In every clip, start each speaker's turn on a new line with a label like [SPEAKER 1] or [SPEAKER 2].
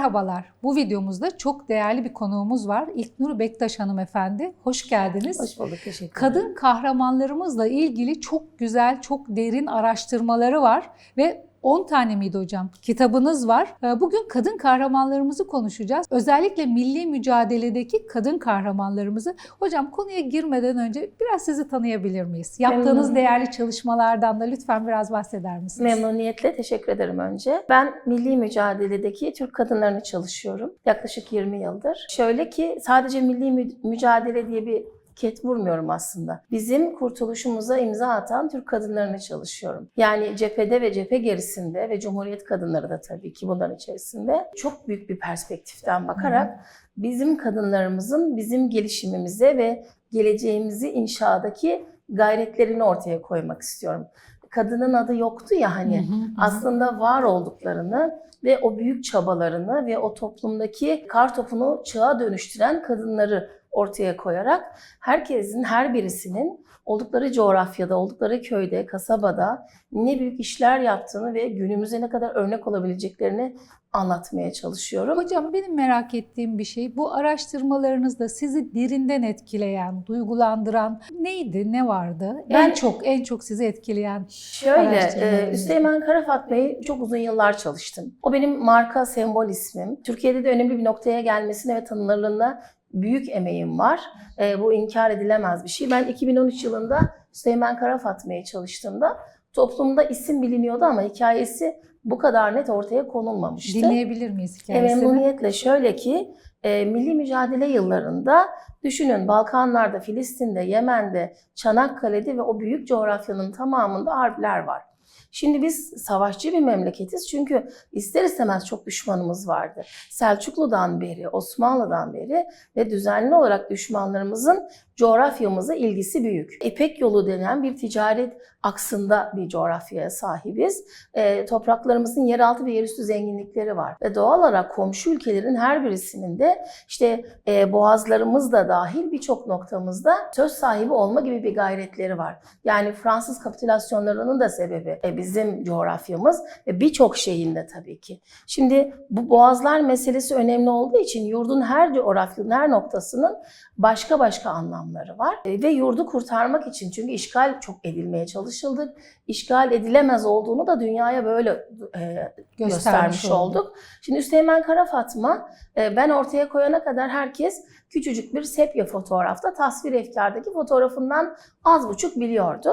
[SPEAKER 1] Merhabalar. Bu videomuzda çok değerli bir konuğumuz var. İlknur Bektaş hanımefendi. Hoş geldiniz.
[SPEAKER 2] Hoş bulduk, teşekkür ederim.
[SPEAKER 1] Kadın kahramanlarımızla ilgili çok güzel, çok derin araştırmaları var ve 10 tane miydi hocam? Kitabınız var. Ee, Bugün kadın kahramanlarımızı konuşacağız. Özellikle milli mücadeledeki kadın kahramanlarımızı. Hocam konuya girmeden önce biraz sizi tanıyabilir miyiz? Yaptığınız
[SPEAKER 2] Memnun.
[SPEAKER 1] değerli çalışmalardan da lütfen biraz bahseder misiniz?
[SPEAKER 2] Memnuniyetle teşekkür ederim önce. Ben milli mücadeledeki Türk kadınlarını çalışıyorum. Yaklaşık 20 yıldır. Şöyle ki sadece milli mü- mücadele diye bir ket vurmuyorum aslında. Bizim kurtuluşumuza imza atan Türk kadınlarını çalışıyorum. Yani cephede ve cephe gerisinde ve Cumhuriyet kadınları da tabii ki bunların içerisinde çok büyük bir perspektiften bakarak bizim kadınlarımızın bizim gelişimimize ve geleceğimizi inşadaki gayretlerini ortaya koymak istiyorum. Kadının adı yoktu ya hani
[SPEAKER 1] Hı hı hı.
[SPEAKER 2] aslında var olduklarını ve o büyük çabalarını ve o toplumdaki kar topunu çığa dönüştüren kadınları ortaya koyarak herkesin her birisinin oldukları coğrafyada, oldukları köyde, kasabada ne büyük işler yaptığını ve günümüze ne kadar örnek olabileceklerini anlatmaya çalışıyorum.
[SPEAKER 1] Hocam benim merak ettiğim bir şey bu araştırmalarınızda sizi derinden etkileyen, duygulandıran neydi, ne vardı? en
[SPEAKER 2] Ben-
[SPEAKER 1] çok en çok sizi etkileyen
[SPEAKER 2] Şöyle, e, Üsteğmen Karafatma'yı çok uzun yıllar çalıştım. O benim marka, sembol ismim. Türkiye'de de önemli bir noktaya gelmesine ve tanınırlığına büyük emeğim var. E, bu inkar edilemez bir şey. Ben 2013 yılında Üsteğmen Karafatma'ya çalıştığımda toplumda isim biliniyordu ama hikayesi bu kadar net ortaya konulmamıştı.
[SPEAKER 1] dinleyebilir miyiz
[SPEAKER 2] E,
[SPEAKER 1] hikayesini?
[SPEAKER 2] memnuniyetle şöyle ki e, milli mücadele yıllarında düşünün Balkanlarda, Filistin'de, Yemen'de, Çanakkale'de ve o büyük coğrafyanın tamamında harpler var. Şimdi biz savaşçı bir memleketiz çünkü ister istemez çok düşmanımız vardı. Selçuklu'dan beri, Osmanlı'dan beri ve düzenli olarak düşmanlarımızın coğrafyamıza ilgisi büyük. İpek yolu denen bir ticaret aksında bir coğrafyaya sahibiz. E, topraklarımızın yeraltı ve yerüstü zenginlikleri var. Ve doğal olarak komşu ülkelerin her birisinin de işte e, boğazlarımız da dahil birçok noktamızda söz sahibi olma gibi bir gayretleri var. Yani Fransız kapitülasyonlarının da sebebi e, bizim coğrafyamız ve birçok şeyin de tabii ki. Şimdi bu boğazlar meselesi önemli olduğu için yurdun her coğrafyanın her noktasının başka başka anlamları var. E, ve yurdu kurtarmak için çünkü işgal çok edilmeye çalışıldık. İşgal edilemez olduğunu da dünyaya böyle e, göstermiş olduk. Şimdi Üsteğmen Kara Fatma e, ben ortaya koyana kadar herkes küçücük bir sepya fotoğrafta tasvir efkardaki fotoğrafından az buçuk biliyordu.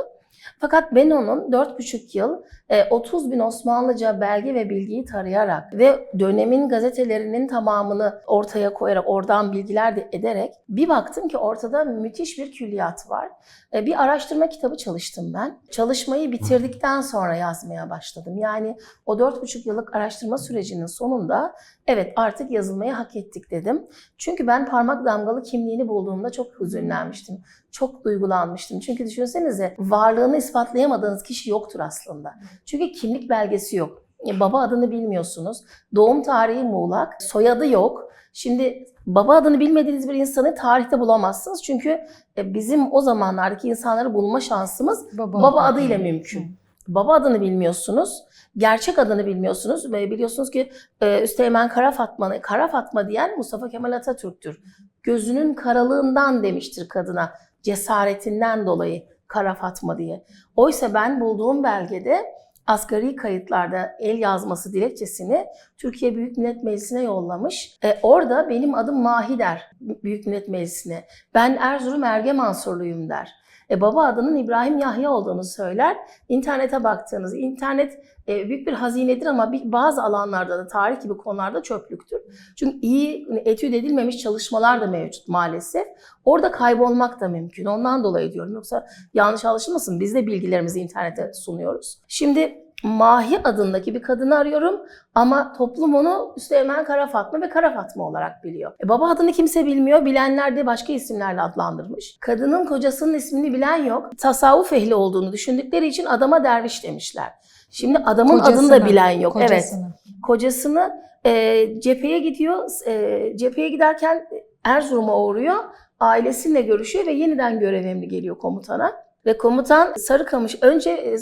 [SPEAKER 2] Fakat ben onun 4,5 yıl e, 30 bin Osmanlıca belge ve bilgiyi tarayarak ve dönemin gazetelerinin tamamını ortaya koyarak oradan bilgiler de ederek bir baktım ki ortada müthiş bir külliyat var. E, Bir araştırma kitabı çalıştım ben. Çalışmayı bitirdikten sonra yazmaya başladım. Yani o 4,5 yıllık araştırma sürecinin sonunda evet artık yazılmayı hak ettik dedim. Çünkü ben parmak damgalı kimliğini bulduğumda çok hüzünlenmiştim. Çok duygulanmıştım. Çünkü düşünsenize varlığını ispatlayamadığınız kişi yoktur aslında. Çünkü kimlik belgesi yok. E, Baba adını bilmiyorsunuz. Doğum tarihi muğlak. Soyadı yok. Şimdi baba adını bilmediğiniz bir insanı tarihte bulamazsınız. Çünkü e, bizim o zamanlardaki insanları bulma şansımız baba adıyla mümkün. Baba adını bilmiyorsunuz. Gerçek adını bilmiyorsunuz ve biliyorsunuz ki e, Üsteğmen Kara Fatma, Kara Fatma diyen Mustafa Kemal Atatürk'tür. Gözünün karalığından demiştir kadına, cesaretinden dolayı Kara Fatma diye. Oysa ben bulduğum belgede asgari kayıtlarda el yazması dilekçesini Türkiye Büyük Millet Meclisi'ne yollamış. E, orada benim adım Mahi der Büyük Millet Meclisi'ne. Ben Erzurum Ergemansurluyum der. E, baba adının İbrahim Yahya olduğunu söyler. İnternete baktığınız, internet büyük bir hazinedir ama bazı alanlarda da tarih gibi konularda çöplüktür. Çünkü iyi etüt edilmemiş çalışmalar da mevcut maalesef. Orada kaybolmak da mümkün. Ondan dolayı diyorum. Yoksa yanlış anlaşılmasın. Biz de bilgilerimizi internete sunuyoruz. Şimdi Mahi adındaki bir kadını arıyorum ama toplum onu Üsteğmen Kara Fatma ve Kara Fatma olarak biliyor. E, baba adını kimse bilmiyor, bilenler de başka isimlerle adlandırmış. Kadının kocasının ismini bilen yok. Tasavvuf ehli olduğunu düşündükleri için adama derviş demişler. Şimdi adamın adını da
[SPEAKER 1] Kocasını,
[SPEAKER 2] bilen yok. Evet
[SPEAKER 1] Kocasını.
[SPEAKER 2] kocasını e, cepheye gidiyor. E, cepheye giderken Erzurum'a uğruyor. Ailesiyle görüşüyor ve yeniden görev emri geliyor komutana. Ve komutan Sarıkamış önce e,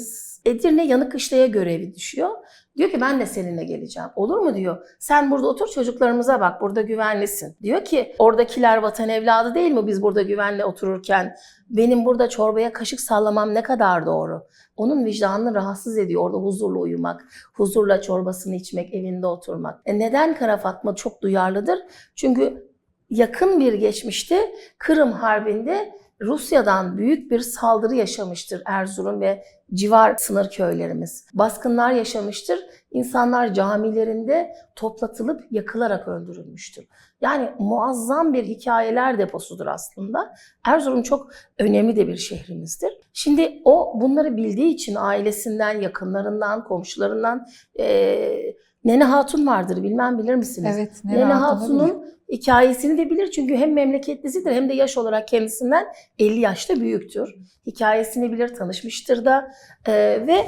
[SPEAKER 2] Edirne Yanıkışla'ya görevi düşüyor. Diyor ki ben de seninle geleceğim. Olur mu diyor. Sen burada otur çocuklarımıza bak burada güvenlisin. Diyor ki oradakiler vatan evladı değil mi biz burada güvenle otururken? Benim burada çorbaya kaşık sallamam ne kadar doğru. Onun vicdanını rahatsız ediyor orada huzurla uyumak, huzurla çorbasını içmek, evinde oturmak. E neden Kara Fatma çok duyarlıdır? Çünkü yakın bir geçmişte Kırım Harbi'nde Rusya'dan büyük bir saldırı yaşamıştır Erzurum ve civar sınır köylerimiz. Baskınlar yaşamıştır. İnsanlar camilerinde toplatılıp yakılarak öldürülmüştür. Yani muazzam bir hikayeler deposudur aslında. Erzurum çok önemli de bir şehrimizdir. Şimdi o bunları bildiği için ailesinden, yakınlarından, komşularından eee Nene Hatun vardır bilmem bilir misiniz?
[SPEAKER 1] Evet.
[SPEAKER 2] Nene
[SPEAKER 1] biliyorum.
[SPEAKER 2] Hatun'un hikayesini de bilir çünkü hem memleketlisidir hem de yaş olarak kendisinden 50 yaşta büyüktür. Hikayesini bilir, tanışmıştır da Ee, ve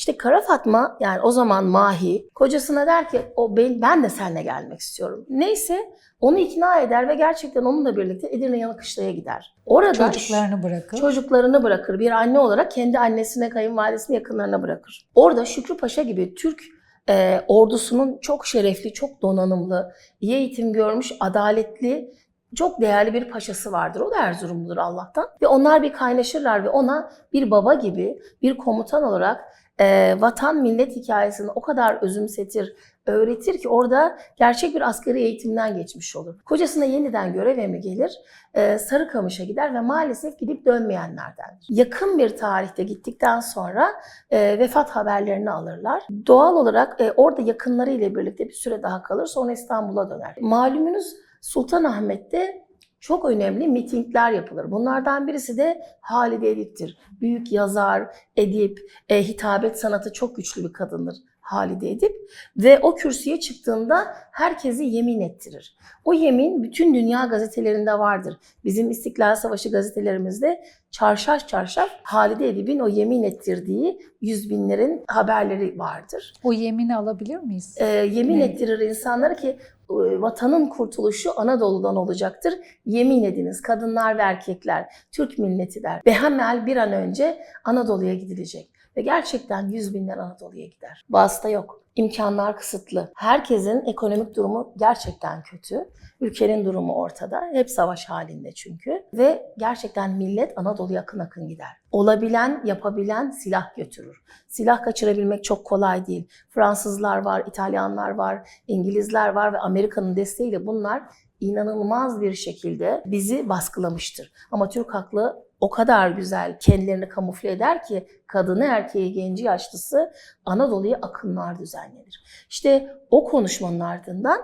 [SPEAKER 2] işte Kara Fatma yani o zaman Mahi kocasına der ki o ben, ben de seninle gelmek istiyorum. Neyse onu ikna eder ve gerçekten onunla birlikte Edirne Yanıkışla'ya gider. Orada
[SPEAKER 1] Çocuklarını bırakıp.
[SPEAKER 2] Çocuklarını bırakır. Bir anne olarak kendi annesine, kayınvalidesine, yakınlarına bırakır. Orada Şükrü Paşa gibi Türk e, ordusunun çok şerefli, çok donanımlı, iyi eğitim görmüş, adaletli, çok değerli bir paşası vardır. O da Erzurumludur Allah'tan. Ve onlar bir kaynaşırlar ve ona bir baba gibi, bir komutan olarak e, vatan millet hikayesini o kadar özümsetir, öğretir ki orada gerçek bir askeri eğitimden geçmiş olur. Kocasına yeniden görev emri gelir, e, Sarıkamış'a gider ve maalesef gidip dönmeyenlerdendir. Yakın bir tarihte gittikten sonra e, vefat haberlerini alırlar. Doğal olarak e, orada yakınlarıyla birlikte bir süre daha kalır sonra İstanbul'a döner. Malumunuz Sultanahmet'te çok önemli mitingler yapılır. Bunlardan birisi de Halide Edip'tir. Büyük yazar, edip, e, hitabet sanatı çok güçlü bir kadındır Halide Edip. Ve o kürsüye çıktığında herkesi yemin ettirir. O yemin bütün dünya gazetelerinde vardır. Bizim İstiklal Savaşı gazetelerimizde çarşaf çarşaf Halide Edip'in o yemin ettirdiği yüz binlerin haberleri vardır.
[SPEAKER 1] O yemini alabilir miyiz?
[SPEAKER 2] E, yemin
[SPEAKER 1] Ne?
[SPEAKER 2] ettirir insanlara ki e, vatanın kurtuluşu Anadolu'dan olacaktır. Yemin ediniz kadınlar ve erkekler, Türk milleti der. Ve hemen bir an önce Anadolu'ya gidilecek. Ve gerçekten yüz binler Anadolu'ya gider. Vasıta yok. İmkanlar kısıtlı. Herkesin ekonomik durumu gerçekten kötü. Ülkenin durumu ortada. Hep savaş halinde çünkü. Ve gerçekten millet Anadolu'ya akın akın gider. Olabilen, yapabilen silah götürür. Silah kaçırabilmek çok kolay değil. Fransızlar var, İtalyanlar var, İngilizler var ve Amerika'nın desteğiyle bunlar inanılmaz bir şekilde bizi baskılamıştır. Ama Türk haklı o kadar güzel kendilerini kamufle eder ki kadını, erkeği, genci, yaşlısı Anadolu'ya akınlar düzenlenir. İşte o konuşmanın ardından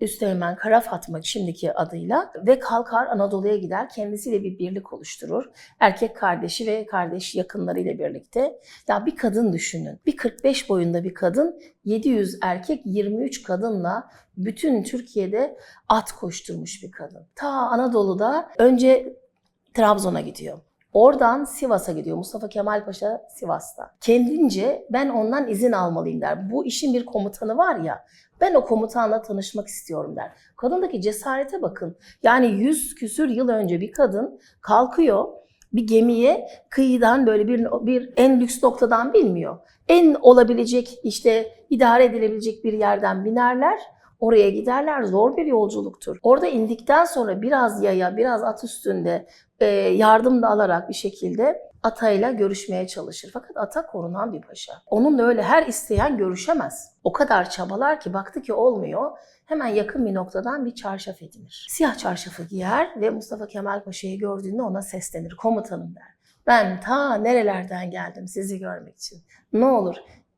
[SPEAKER 2] Üsteğmen Kara Fatma şimdiki adıyla ve kalkar Anadolu'ya gider. Kendisiyle bir birlik oluşturur. Erkek kardeşi ve kardeş yakınlarıyla birlikte. Ya bir kadın düşünün. Bir 45 boyunda bir kadın 700 erkek 23 kadınla bütün Türkiye'de at koşturmuş bir kadın. Ta Anadolu'da önce Trabzon'a gidiyor. Oradan Sivas'a gidiyor. Mustafa Kemal Paşa Sivas'ta. Kendince ben ondan izin almalıyım der. Bu işin bir komutanı var ya. Ben o komutanla tanışmak istiyorum der. Kadındaki cesarete bakın. Yani yüz küsür yıl önce bir kadın kalkıyor bir gemiye kıyıdan böyle bir, bir en lüks noktadan bilmiyor. En olabilecek işte idare edilebilecek bir yerden binerler. Oraya giderler. Zor bir yolculuktur. Orada indikten sonra biraz yaya, biraz at üstünde e, yardım da alarak bir şekilde atayla görüşmeye çalışır. Fakat ata korunan bir paşa. Onunla öyle her isteyen görüşemez. O kadar çabalar ki baktı ki olmuyor. Hemen yakın bir noktadan bir çarşaf edinir. Siyah çarşafı giyer ve Mustafa Kemal Paşa'yı gördüğünde ona seslenir. Komutanım der. Ben ta nerelerden geldim sizi görmek için. Ne olur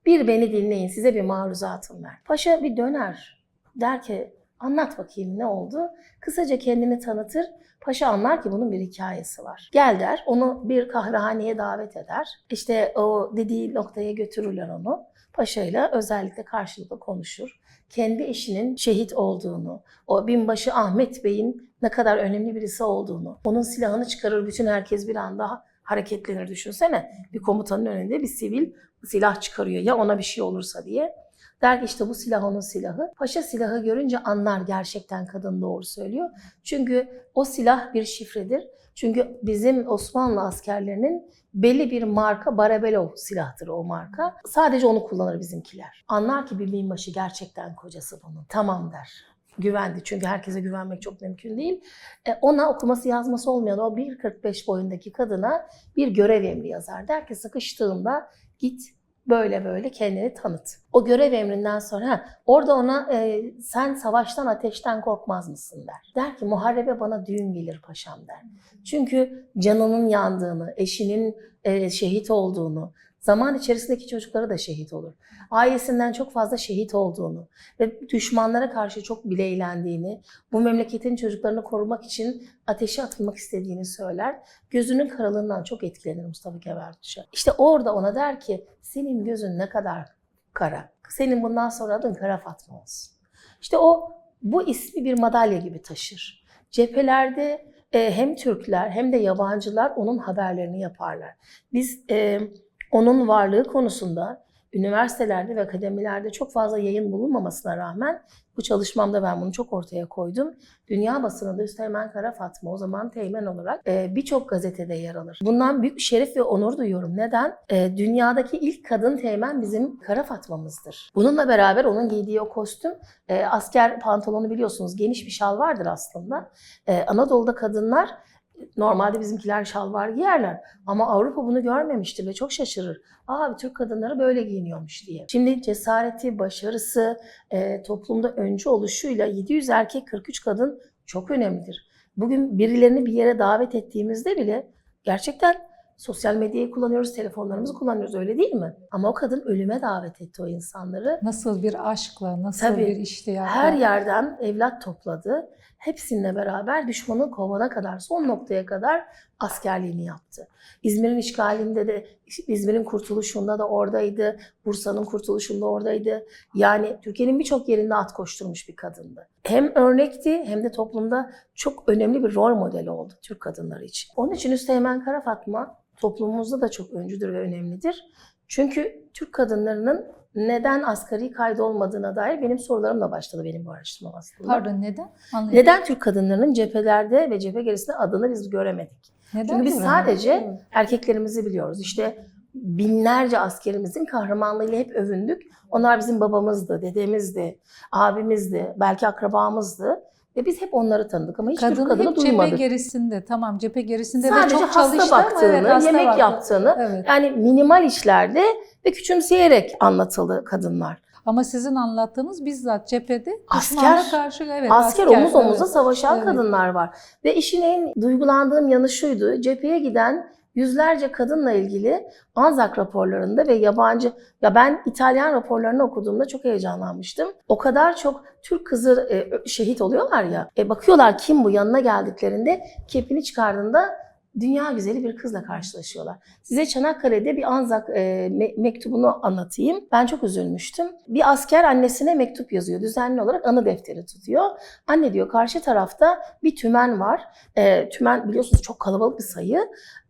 [SPEAKER 2] bir beni dinleyin size bir maruzatım ver. Paşa bir döner. Der ki anlat bakayım ne oldu? Kısaca kendini tanıtır. Paşa anlar ki bunun bir hikayesi var. Gel der, onu bir kahvehaneye davet eder. İşte o dediği noktaya götürürler onu. Paşa ile özellikle karşılıklı konuşur. Kendi eşinin şehit olduğunu, o binbaşı Ahmet Bey'in ne kadar önemli birisi olduğunu, onun silahını çıkarır bütün herkes bir anda hareketlenir düşünsene. Bir komutanın önünde bir sivil silah çıkarıyor ya ona bir şey olursa diye. Der ki işte bu silah onun silahı. Paşa silahı görünce anlar gerçekten kadın doğru söylüyor. Çünkü o silah bir şifredir. Çünkü bizim Osmanlı askerlerinin belli bir marka Barabelov silahtır o marka. Sadece onu kullanır bizimkiler. Anlar ki bir binbaşı gerçekten kocası bunun. Tamam der. Güvendi çünkü herkese güvenmek çok mümkün değil. E, ona okuması yazması olmayan o 1.45 boyundaki kadına bir görev emri yazar. Der ki sıkıştığında git böyle böyle kendini tanıt. O görev emrinden sonra orada ona e, sen savaştan ateşten korkmaz mısın der. Der ki muharebe bana düğün gelir paşam der. Çünkü canının yandığını, eşinin e, şehit olduğunu, zaman içerisindeki çocukları da şehit olur. Ailesinden çok fazla şehit olduğunu ve düşmanlara karşı çok bileylendiğini, bu memleketin çocuklarını korumak için ateşe atılmak istediğini söyler. Gözünün karalığından çok etkilenir Mustafa Kemal Paşa. İşte orada ona der ki senin gözün ne kadar kara. Senin bundan sonra adın Kara Fatma olsun. İşte o bu ismi bir madalya gibi taşır. Cephelerde e, hem Türkler hem de yabancılar onun haberlerini yaparlar. Biz e, onun varlığı konusunda üniversitelerde ve akademilerde çok fazla yayın bulunmamasına rağmen bu çalışmamda ben bunu çok ortaya koydum. Dünya basınında Üsteğmen Kara Fatma o zaman teğmen olarak e, birçok gazetede yer alır. Bundan büyük şeref ve onur duyuyorum. Neden? E, dünyadaki ilk kadın teğmen bizim Kara Fatma'mızdır. Bununla beraber onun giydiği o kostüm e, asker pantolonu biliyorsunuz geniş bir şal vardır aslında. E, Anadolu'da kadınlar Normalde bizimkiler şalvar giyerler ama Avrupa bunu görmemiştir ve çok şaşırır. Aa Türk kadınları böyle giyiniyormuş diye. Şimdi cesareti, başarısı, e, toplumda öncü oluşuyla 700 erkek 43 kadın çok önemlidir. Bugün birilerini bir yere davet ettiğimizde bile gerçekten sosyal medyayı kullanıyoruz, telefonlarımızı kullanıyoruz öyle değil mi? Ama o kadın ölüme davet etti o insanları.
[SPEAKER 1] Nasıl bir aşkla, nasıl
[SPEAKER 2] Tabii.
[SPEAKER 1] bir iştiyakla.
[SPEAKER 2] Her yerden evlat topladı. Hepsininle beraber düşmanı kovana kadar, son noktaya kadar askerliğini yaptı. İzmir'in işgalinde de, İzmir'in kurtuluşunda da oradaydı. Bursa'nın kurtuluşunda oradaydı. Yani Türkiye'nin birçok yerinde at koşturmuş bir kadındı. Hem örnekti hem de toplumda çok önemli bir rol modeli oldu Türk kadınları için. Onun için Üsteğmen Kara Fatma toplumumuzda da çok öncüdür ve önemlidir. Çünkü Türk kadınlarının neden asgari kaydı olmadığına dair benim sorularımla başladı benim bu araştırmam aslında.
[SPEAKER 1] Pardon neden? Anlayamadım.
[SPEAKER 2] Neden Türk kadınlarının cephelerde ve cephe gerisinde adını biz göremedik?
[SPEAKER 1] Neden
[SPEAKER 2] Çünkü biz
[SPEAKER 1] mi?
[SPEAKER 2] sadece erkeklerimizi biliyoruz. İşte binlerce askerimizin kahramanlığıyla hep övündük. Onlar bizim babamızdı, dedemizdi, abimizdi, belki akrabamızdı. Ve biz hep onları tanıdık ama hiç Türk
[SPEAKER 1] Kadın
[SPEAKER 2] kadını
[SPEAKER 1] hep cephe
[SPEAKER 2] duymadık.
[SPEAKER 1] gerisinde. Tamam cephe gerisinde
[SPEAKER 2] Sadece
[SPEAKER 1] ve çok
[SPEAKER 2] hasta baktığını,
[SPEAKER 1] evet, hasta
[SPEAKER 2] yemek
[SPEAKER 1] baktı.
[SPEAKER 2] yaptığını,
[SPEAKER 1] Evet.
[SPEAKER 2] yani minimal işlerde ve küçümseyerek anlatıldı kadınlar.
[SPEAKER 1] Ama sizin anlattığınız bizzat cephede
[SPEAKER 2] Asker.
[SPEAKER 1] karşı evet
[SPEAKER 2] asker, omuz omuza
[SPEAKER 1] evet.
[SPEAKER 2] savaşan
[SPEAKER 1] Evet.
[SPEAKER 2] kadınlar var. Ve işin en duygulandığım yanı şuydu. Cepheye giden yüzlerce kadınla ilgili Anzak raporlarında ve yabancı ya ben İtalyan raporlarını okuduğumda çok heyecanlanmıştım. O kadar çok Türk kızı e, şehit oluyorlar ya. E, bakıyorlar kim bu yanına geldiklerinde kepini çıkardığında dünya güzeli bir kızla karşılaşıyorlar. Size Çanakkale'de bir Anzak e, me- mektubunu anlatayım. Ben çok üzülmüştüm. Bir asker annesine mektup yazıyor. Düzenli olarak anı defteri tutuyor. Anne diyor karşı tarafta bir tümen var. E, tümen biliyorsunuz çok kalabalık bir sayı.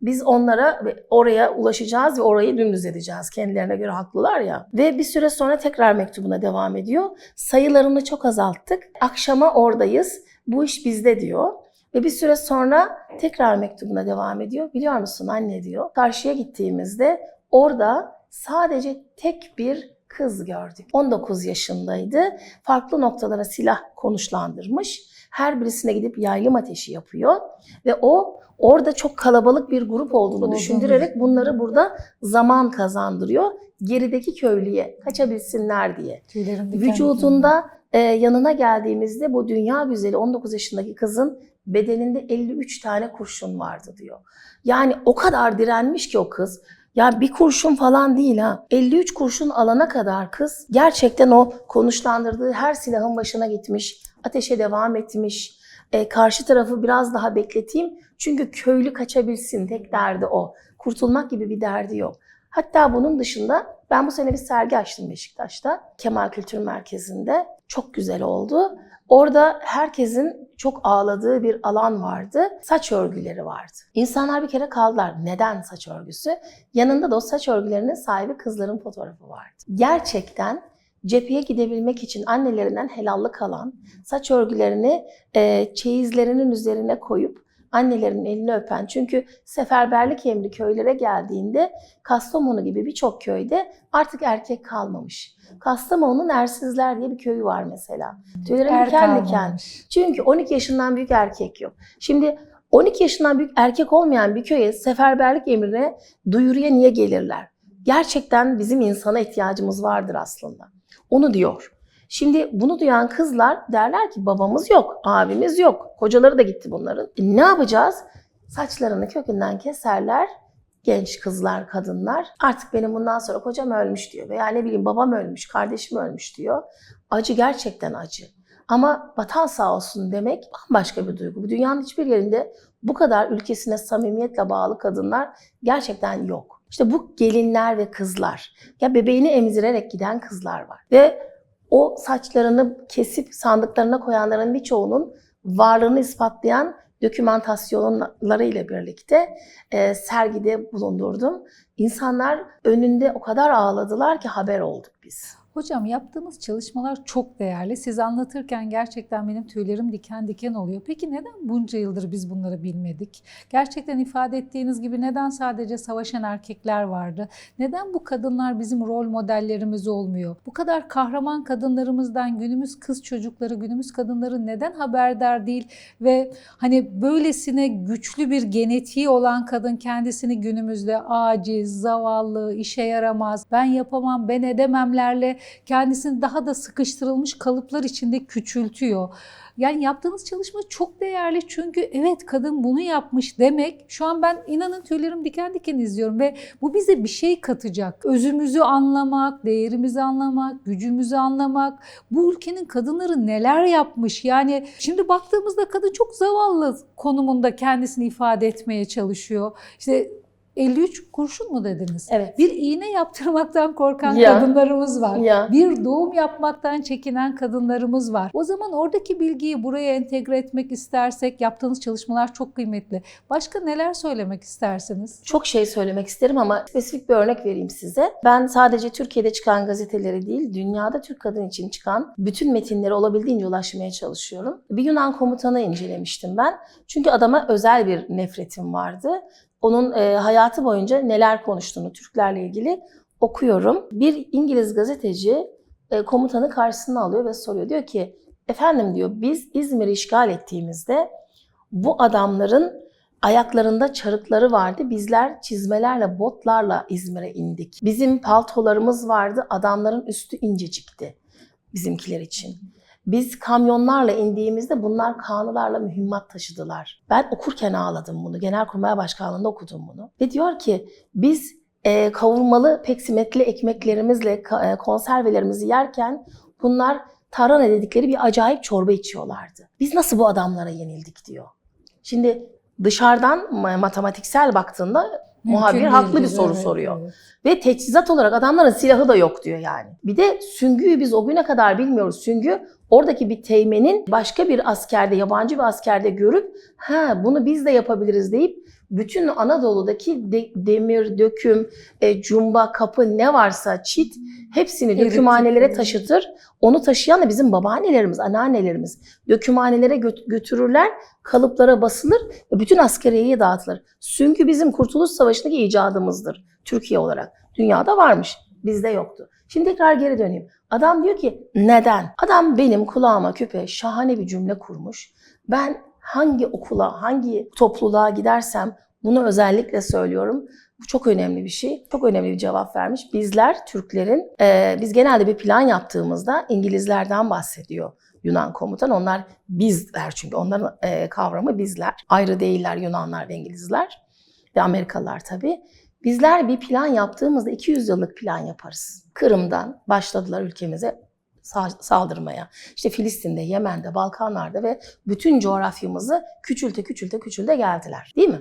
[SPEAKER 2] Biz onlara oraya ulaşacağız ve orayı dümdüz edeceğiz. Kendilerine göre haklılar ya. Ve bir süre sonra tekrar mektubuna devam ediyor. Sayılarını çok azalttık. Akşama oradayız. Bu iş bizde diyor. Ve bir süre sonra tekrar mektubuna devam ediyor. Biliyor musun anne diyor. Karşıya gittiğimizde orada sadece tek bir kız gördük. 19 yaşındaydı. Farklı noktalara silah konuşlandırmış. Her birisine gidip yaylım ateşi yapıyor. Ve o orada çok kalabalık bir grup olduğunu
[SPEAKER 1] Olduğunu
[SPEAKER 2] düşündürerek bunları burada zaman kazandırıyor. Gerideki köylüye kaçabilsinler diye. Vücudunda e, yanına geldiğimizde bu dünya güzeli 19 yaşındaki kızın bedeninde 53 tane kurşun vardı diyor. Yani o kadar direnmiş ki o kız. Ya bir kurşun falan değil ha. 53 kurşun alana kadar kız gerçekten o konuşlandırdığı her silahın başına gitmiş. Ateşe devam etmiş. E, karşı tarafı biraz daha bekleteyim. Çünkü köylü kaçabilsin. Tek derdi o. Kurtulmak gibi bir derdi yok. Hatta bunun dışında ben bu sene bir sergi açtım Beşiktaş'ta. Kemal Kültür Merkezi'nde. Çok güzel oldu. Orada herkesin çok ağladığı bir alan vardı. Saç örgüleri vardı. İnsanlar bir kere kaldılar. Neden saç örgüsü? Yanında da o saç örgülerinin sahibi kızların fotoğrafı vardı. Gerçekten cepheye gidebilmek için annelerinden helallik alan saç örgülerini e, çeyizlerinin üzerine koyup annelerin elini öpen. Çünkü seferberlik emri köylere geldiğinde Kastamonu gibi birçok köyde artık erkek kalmamış. Kastamonu'nun Ersizler diye bir köyü var mesela. Tüylerim
[SPEAKER 1] Er
[SPEAKER 2] diken diken. Çünkü 12 yaşından büyük erkek yok. Şimdi 12 yaşından büyük erkek olmayan bir köye seferberlik emrine duyuruya niye gelirler? Gerçekten bizim insana ihtiyacımız vardır aslında. Onu diyor. Şimdi bunu duyan kızlar derler ki babamız yok, abimiz yok. Kocaları da gitti bunların. E, ne yapacağız? Saçlarını kökünden keserler. Genç kızlar, kadınlar. Artık benim bundan sonra kocam ölmüş diyor. Veya ne bileyim babam ölmüş, kardeşim ölmüş diyor. Acı gerçekten acı. Ama vatan sağ olsun demek bambaşka bir duygu. Bu dünyanın hiçbir yerinde bu kadar ülkesine samimiyetle bağlı kadınlar gerçekten yok. İşte bu gelinler ve kızlar. Ya bebeğini emzirerek giden kızlar var. Ve o saçlarını kesip sandıklarına koyanların birçoğunun varlığını ispatlayan dokümantasyonları ile birlikte e, sergide bulundurdum. İnsanlar önünde o kadar ağladılar ki haber olduk biz.
[SPEAKER 1] Hocam yaptığınız çalışmalar çok değerli. Siz anlatırken gerçekten benim tüylerim diken diken oluyor. Peki neden bunca yıldır biz bunları bilmedik? Gerçekten ifade ettiğiniz gibi neden sadece savaşan erkekler vardı? Neden bu kadınlar bizim rol modellerimiz olmuyor? Bu kadar kahraman kadınlarımızdan günümüz kız çocukları, günümüz kadınları neden haberdar değil ve hani böylesine güçlü bir genetiği olan kadın kendisini günümüzde aciz, zavallı, işe yaramaz, ben yapamam, ben edememlerle kendisini daha da sıkıştırılmış kalıplar içinde küçültüyor. Yani yaptığınız çalışma çok değerli çünkü evet kadın bunu yapmış demek. Şu an ben inanın tüylerim diken diken izliyorum ve bu bize bir şey katacak. Özümüzü anlamak, değerimizi anlamak, gücümüzü anlamak. Bu ülkenin kadınları neler yapmış? Yani şimdi baktığımızda kadın çok zavallı konumunda kendisini ifade etmeye çalışıyor. İşte 53 kurşun mu dediniz?
[SPEAKER 2] Evet.
[SPEAKER 1] Bir iğne yaptırmaktan korkan
[SPEAKER 2] Ya.
[SPEAKER 1] kadınlarımız var.
[SPEAKER 2] Ya.
[SPEAKER 1] Bir doğum yapmaktan çekinen kadınlarımız var. O zaman oradaki bilgiyi buraya entegre etmek istersek yaptığınız çalışmalar çok kıymetli. Başka neler söylemek istersiniz?
[SPEAKER 2] Çok şey söylemek isterim ama spesifik bir örnek vereyim size. Ben sadece Türkiye'de çıkan gazeteleri değil, dünyada Türk kadın için çıkan bütün metinlere olabildiğince ulaşmaya çalışıyorum. Bir Yunan komutanı incelemiştim ben. Çünkü adama özel bir nefretim vardı. Onun e, hayatı boyunca neler konuştuğunu Türklerle ilgili okuyorum. Bir İngiliz gazeteci e, komutanı karşısına alıyor ve soruyor. Diyor ki, efendim diyor biz İzmir'i işgal ettiğimizde bu adamların ayaklarında çarıkları vardı. Bizler çizmelerle, botlarla İzmir'e indik. Bizim paltolarımız vardı. Adamların üstü incecikti bizimkiler için. Biz kamyonlarla indiğimizde bunlar kanılarla mühimmat taşıdılar. Ben okurken ağladım bunu. Genelkurmay Başkanlığı'nda okudum bunu. Ve diyor ki biz e, kavurmalı peksimetli ekmeklerimizle e, konservelerimizi yerken bunlar tarhana dedikleri bir acayip çorba içiyorlardı. Biz nasıl bu adamlara yenildik diyor. Şimdi dışarıdan ma- matematiksel baktığında muhabir
[SPEAKER 1] Mümkün
[SPEAKER 2] haklı bir soru
[SPEAKER 1] evet,
[SPEAKER 2] soruyor.
[SPEAKER 1] evet.
[SPEAKER 2] Ve teçhizat olarak adamların silahı da yok diyor yani. Bir de süngüyü biz o güne kadar bilmiyoruz. Süngü oradaki bir teğmenin başka bir askerde, yabancı bir askerde görüp ha bunu biz de yapabiliriz deyip bütün Anadolu'daki de- demir, döküm, e, cumba, kapı ne varsa çit hepsini
[SPEAKER 1] Eritip,
[SPEAKER 2] dökümhanelere
[SPEAKER 1] evet.
[SPEAKER 2] taşıtır. Onu taşıyan da bizim babaannelerimiz, anneannelerimiz. Dökümhanelere gö- götürürler, kalıplara basılır ve bütün askeriyeye dağıtılır. Süngü bizim Kurtuluş Savaşı'ndaki icadımızdır Türkiye olarak. Dünyada varmış, bizde yoktu. Şimdi tekrar geri döneyim. Adam diyor ki neden? Adam benim kulağıma küpe şahane bir cümle kurmuş. Ben hangi okula, hangi topluluğa gidersem bunu özellikle söylüyorum. Bu çok önemli bir şey. Çok önemli bir cevap vermiş. Bizler Türklerin, e, biz genelde bir plan yaptığımızda İngilizlerden bahsediyor Yunan komutan. Onlar bizler çünkü onların e, kavramı bizler. Ayrı değiller Yunanlar ve İngilizler ve Amerikalılar tabii. Bizler bir plan yaptığımızda 200 yıllık plan yaparız. Kırım'dan başladılar ülkemize sa- saldırmaya. İşte Filistin'de, Yemen'de, Balkanlar'da ve bütün coğrafyamızı küçülte küçülte küçülte geldiler. Değil mi?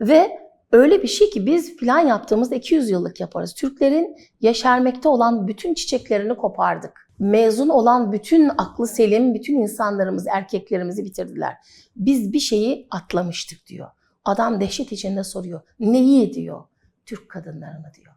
[SPEAKER 2] Ve öyle bir şey ki biz plan yaptığımızda 200 yıllık yaparız. Türklerin yeşermekte olan bütün çiçeklerini kopardık. Mezun olan bütün aklı selim, bütün insanlarımızı, erkeklerimizi bitirdiler. Biz bir şeyi atlamıştık diyor. Adam dehşet içinde soruyor. Neyi diyor? Türk kadınlarını diyor.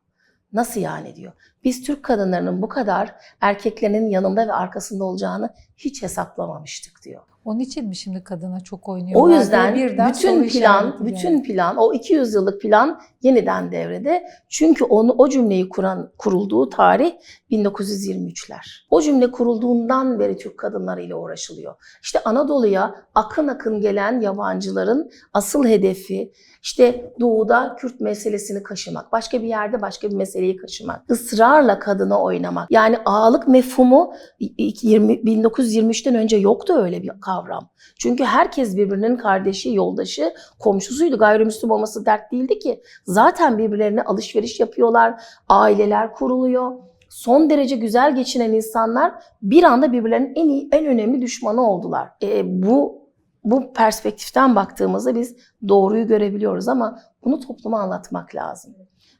[SPEAKER 2] Nasıl yani diyor. Biz Türk kadınlarının bu kadar erkeklerinin yanında ve arkasında olacağını hiç hesaplamamıştık diyor.
[SPEAKER 1] Onun için mi şimdi kadına çok oynuyorlar?
[SPEAKER 2] O yüzden
[SPEAKER 1] birden
[SPEAKER 2] bütün plan, bütün
[SPEAKER 1] yani.
[SPEAKER 2] plan, o 200 yıllık plan yeniden devrede. Çünkü onu o cümleyi kuran kurulduğu tarih 1923'ler. O cümle kurulduğundan beri Türk kadınlarıyla uğraşılıyor. İşte Anadolu'ya akın akın gelen yabancıların asıl hedefi işte doğuda Kürt meselesini kaşımak, başka bir yerde başka bir meseleyi kaşımak, ısrarla kadına oynamak. Yani ağalık mefhumu 20, 1923'ten önce yoktu öyle bir kavram. Çünkü herkes birbirinin kardeşi, yoldaşı, komşusuydu. Gayrimüslim olması dert değildi ki. Zaten birbirlerine alışveriş yapıyorlar, aileler kuruluyor. Son derece güzel geçinen insanlar bir anda birbirlerinin en iyi, en önemli düşmanı oldular. E, bu bu perspektiften baktığımızda biz doğruyu görebiliyoruz ama bunu topluma anlatmak lazım.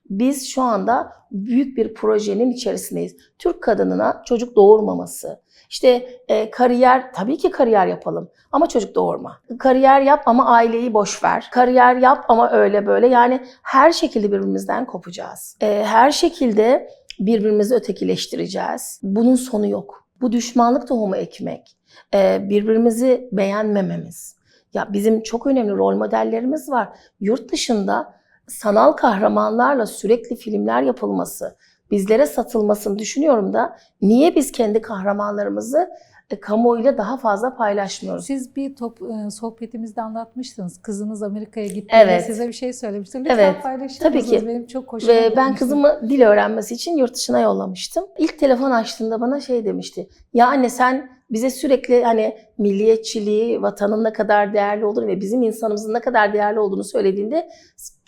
[SPEAKER 2] Biz şu anda büyük bir projenin içerisindeyiz. Türk kadınına çocuk doğurmaması, işte e, kariyer, tabii ki kariyer yapalım ama çocuk doğurma. Kariyer yap ama aileyi boş ver. Kariyer yap ama öyle böyle. Yani her şekilde birbirimizden kopacağız. E, her şekilde birbirimizi ötekileştireceğiz. Bunun sonu yok. Bu düşmanlık tohumu ekmek, e, birbirimizi beğenmememiz. Ya bizim çok önemli rol modellerimiz var. Yurt dışında sanal kahramanlarla sürekli filmler yapılması, bizlere satılmasını düşünüyorum da niye biz kendi kahramanlarımızı e, kamuoyuyla daha fazla paylaşmıyoruz?
[SPEAKER 1] Siz bir top, e, sohbetimizde anlatmıştınız. Kızınız Amerika'ya gittiğinde
[SPEAKER 2] Evet.
[SPEAKER 1] size bir şey söylemişti. Lütfen
[SPEAKER 2] Evet,
[SPEAKER 1] paylaşır
[SPEAKER 2] tabii
[SPEAKER 1] mısınız?
[SPEAKER 2] ki.
[SPEAKER 1] Benim çok hoşuma
[SPEAKER 2] Ve ben kızımı dil öğrenmesi için yurt dışına yollamıştım. İlk telefon açtığında bana şey demişti. Ya anne sen bize sürekli hani milliyetçiliği, vatanın ne kadar değerli olduğunu ve bizim insanımızın ne kadar değerli olduğunu söylediğinde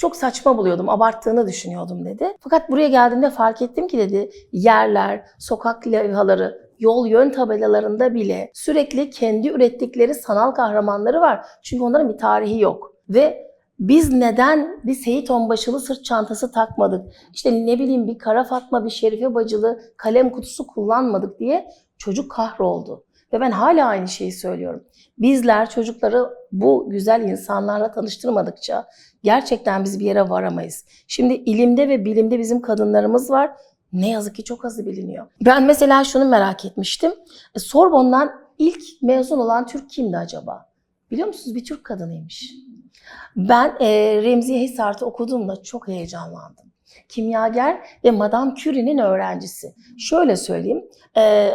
[SPEAKER 2] çok saçma buluyordum, abarttığını düşünüyordum dedi. Fakat buraya geldiğimde fark ettim ki dedi yerler, sokak levhaları, yol yön tabelalarında bile sürekli kendi ürettikleri sanal kahramanları var. Çünkü onların bir tarihi yok. Ve biz neden bir Seyit Onbaşılı sırt çantası takmadık? İşte ne bileyim bir Kara Fatma, bir Şerife Bacılı kalem kutusu kullanmadık diye çocuk kahroldu. Ve ben hala aynı şeyi söylüyorum. Bizler çocukları bu güzel insanlarla tanıştırmadıkça gerçekten biz bir yere varamayız. Şimdi ilimde ve bilimde bizim kadınlarımız var. Ne yazık ki çok azı biliniyor. Ben mesela şunu merak etmiştim. E, Sorbon'dan ilk mezun olan Türk kimdi acaba? Biliyor musunuz? Bir Türk kadınıymış. Ben e, Remziye Hisart'ı okuduğumda çok heyecanlandım. Kimyager ve Madame Curie'nin öğrencisi. Şöyle söyleyeyim, e,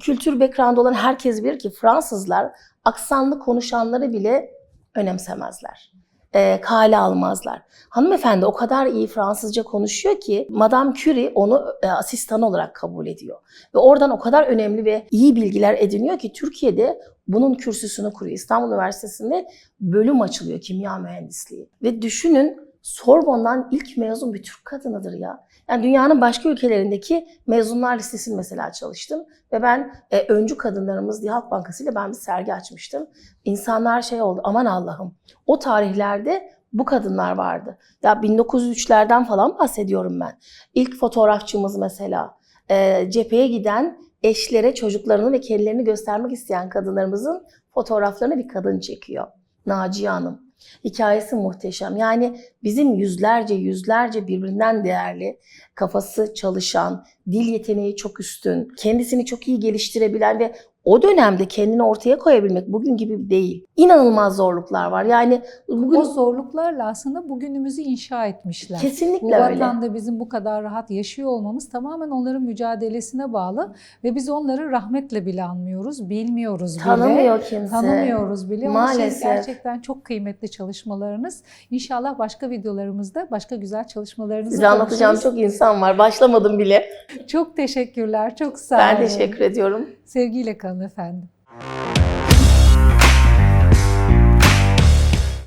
[SPEAKER 2] kültür background olan herkes bilir ki Fransızlar aksanlı konuşanları bile önemsemezler. E, kale almazlar. Hanımefendi o kadar iyi Fransızca konuşuyor ki Madame Curie onu e, asistan olarak kabul ediyor. Ve oradan o kadar önemli ve iyi bilgiler ediniyor ki Türkiye'de bunun kürsüsünü kuruyor. İstanbul Üniversitesi'nde bölüm açılıyor kimya mühendisliği. Ve düşünün Sorbon'dan ilk mezun bir Türk kadınıdır ya. Yani dünyanın başka ülkelerindeki mezunlar listesini mesela çalıştım. Ve ben e, öncü kadınlarımız diye Halk Bankası ile ben bir sergi açmıştım. İnsanlar şey oldu aman Allah'ım o tarihlerde bu kadınlar vardı. Ya 1903'lerden falan bahsediyorum ben. İlk fotoğrafçımız mesela e, cepheye giden eşlere çocuklarını ve kendilerini göstermek isteyen kadınlarımızın fotoğraflarını bir kadın çekiyor. Naciye Hanım. Hikayesi muhteşem. Yani bizim yüzlerce yüzlerce birbirinden değerli, kafası çalışan, dil yeteneği çok üstün, kendisini çok iyi geliştirebilen ve o dönemde kendini ortaya koyabilmek bugün gibi değil. İnanılmaz zorluklar var. Yani bugün
[SPEAKER 1] O zorluklarla aslında bugünümüzü inşa etmişler. Bu
[SPEAKER 2] kesinlikle öyle.
[SPEAKER 1] vatanda bizim bu kadar rahat yaşıyor olmamız tamamen onların mücadelesine bağlı ve biz onları rahmetle bile anmıyoruz, bilmiyoruz bile.
[SPEAKER 2] Tanımıyor kimse.
[SPEAKER 1] Tanımıyoruz bile. Onun
[SPEAKER 2] Maalesef.
[SPEAKER 1] gerçekten çok kıymetli çalışmalarınız. İnşallah başka videolarımızda başka güzel çalışmalarınızı
[SPEAKER 2] Size anlatacağım
[SPEAKER 1] konuşuruz.
[SPEAKER 2] çok insan var. Başlamadım bile.
[SPEAKER 1] Çok teşekkürler. Çok sağ
[SPEAKER 2] Ben
[SPEAKER 1] olun.
[SPEAKER 2] teşekkür ediyorum.
[SPEAKER 1] Sevgiyle kalın efendim.